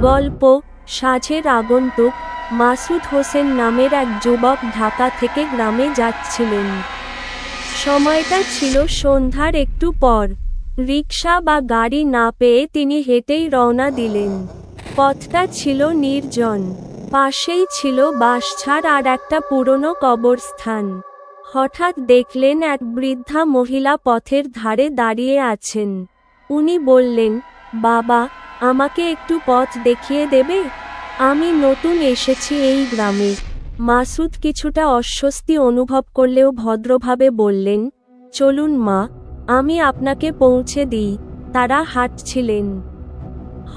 গল্প সাঝের আগন্তুক মাসুদ হোসেন নামের এক যুবক ঢাকা থেকে গ্রামে যাচ্ছিলেন। সময়টা ছিল সন্ধ্যার একটু পর। রিকশা বা গাড়ি না পেয়ে তিনি হেঁটেই রওনা দিলেন। পথটা ছিল নির্জন, পাশেই ছিল বাঁশঝাড় আর একটা পুরনো কবরস্থান। হঠাৎ দেখলেন এক বৃদ্ধা মহিলা পথের ধারে দাঁড়িয়ে আছেন। উনি বললেন, বাবা আমাকে একটু পথ দেখিয়ে দেবে? আমি নতুন এসেছি এই গ্রামে। মাসুদ কিছুটা অস্বস্তি অনুভব করলেও ভদ্রভাবে বললেন, চলুন মা, আমি আপনাকে পৌঁছে দিই। তারা হাঁটছিলেন।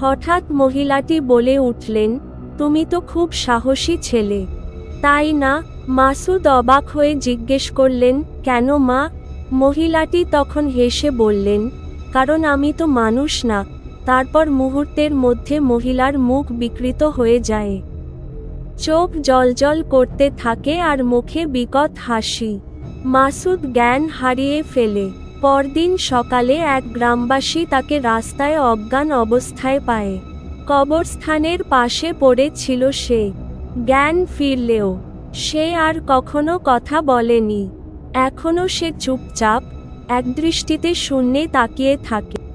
হঠাৎ মহিলাটি বলে উঠলেন, তুমি তো খুব সাহসী ছেলে। তাই না? মাসুদ অবাক হয়ে জিজ্ঞেস করলেন, কেন মা? মহিলাটি তখন হেসে বললেন, কারণ আমি তো মানুষ না। তারপর মুহূর্তের মধ্যে মহিলার মুখ বিকৃত হয়ে যায়। চোখ জলজল করতে থাকে আর মুখে বিকট হাসি। মাসুদ জ্ঞান হারিয়ে ফেলে। পরদিন সকালে এক গ্রামবাসী তাকে রাস্তায় অজ্ঞান অবস্থায় পায়। কবরস্থানের পাশে পড়ে ছিল সে। জ্ঞান ফিরলেও, সে আর কখনো কথা বলেনি। এখনও সে চুপচাপ, একদৃষ্টিতে শূন্যে তাকিয়ে থাকে।